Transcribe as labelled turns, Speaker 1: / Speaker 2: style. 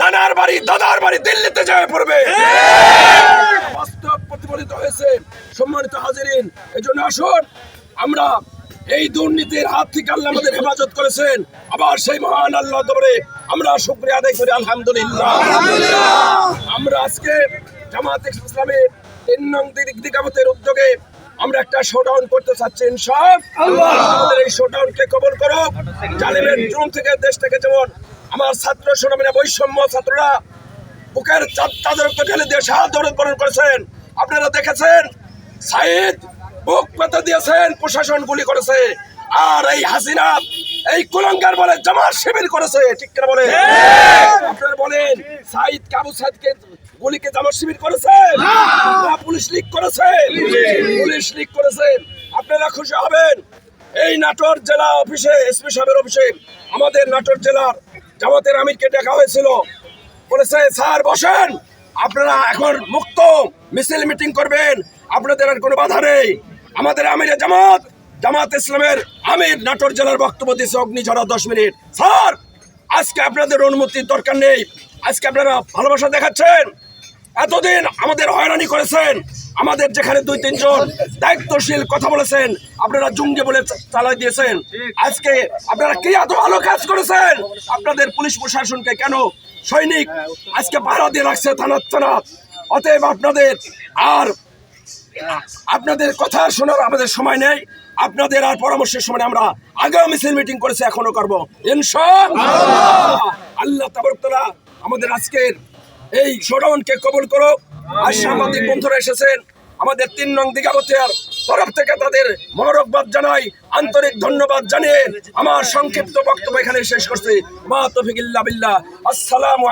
Speaker 1: নানার বাড়ি দাদার বাড়ি দিল্লিতে যায় পড়বে বাস্তব প্রতিফলিত হয়েছে। সম্মানিত হাজিরিন এই জন্য আসুন। আমরা এই দুর্নীতির হাত থেকে আল্লাহ আমাদের হেফাজত করেছেন। আবার সেই মহান আল্লাহ দবরে আমরা শুক্রিয়া আদায় করি আলহামদুলিল্লাহ। আমরা আজকে জামাত ইসলামের তিন নং দিক উদ্যোগে আমরা একটা শোডাউন করতে চাচ্ছি ইনশাআল্লাহ। আমাদের এই শোডাউনকে কবল করো জালিমের জুন থেকে দেশ থেকে যেমন আমার ছাত্র সোনামিনা বৈষম্য ছাত্ররা বুকের তাদের ঢেলে দিয়ে শাহাদ বরণ করেছেন। আপনারা দেখেছেন? সাইদ বুক পেতে দিয়েছেন প্রশাসন গুলি করেছে। আর এই হাসিনা এই কুলঙ্গার বলে জামাত শিবির করেছে ঠিক করে বলে আপনারা বলেন সাইদ কাবু সাইদকে গুলিকে জামাত শিবির করেছে? না। পুলিশ লিক করেছে। পুলিশ লিক করেছে। আপনারা খুশি হবেন? এই নাটোর জেলা অফিসে এসপি সাহেবের অফিসে আমাদের নাটোর জেলার জামাতের আমিরকে দেখা হয়েছিল। বলেছে স্যার বসেন। আপনারা এখন মুক্ত। মিছিল মিটিং করবেন। আপনাদের আর কোনো বাধা নেই। আমাদের আমিরে জামাত জামাত ইসলামের আমির নাটোর জেলার বক্তব্য দিয়েছে অগ্নিঝরা দশ মিনিট। স্যার আজকে আপনাদের অনুমতির দরকার নেই। আজকে আপনারা ভালোবাসা দেখাচ্ছেন। এতদিন আমাদের হয়রানি করেছেন। আমাদের যেখানে দুই, তিনজন দায়িত্বশীল কথা বলেছেন, আপনারা জুঙ্গে বলে চালাই দিয়েছেন। আজকে আপনারা কি এত ভালো কাজ করেছেন? আপনাদের পুলিশ প্রশাসনকে কেন সৈনিক আজকে পাহারা দিয়ে রাখছে থানার থানা? অতএব আপনাদের আর আপনাদের কথা শোনার আমাদের সময় নেই। আপনাদের আর পরামর্শের সময় আমরা আগেও মিছিল মিটিং করেছি এখনও করব। ইনশাআল্লাহ। আল্লাহ তাবর তাবরতলা আমাদের আজকের এই শোডাউনকে কবল করো। আর সাংবাদিক বন্ধুরা এসেছেন আমাদের তিন নং দিঘাবতিয়ার তরফ থেকে তাদের মনোরকবাদ জানাই, আন্তরিক ধন্যবাদ জানিয়ে আমার সংক্ষিপ্ত বক্তব্য এখানে শেষ করছি। মা তফিকিল্লা আসসালামু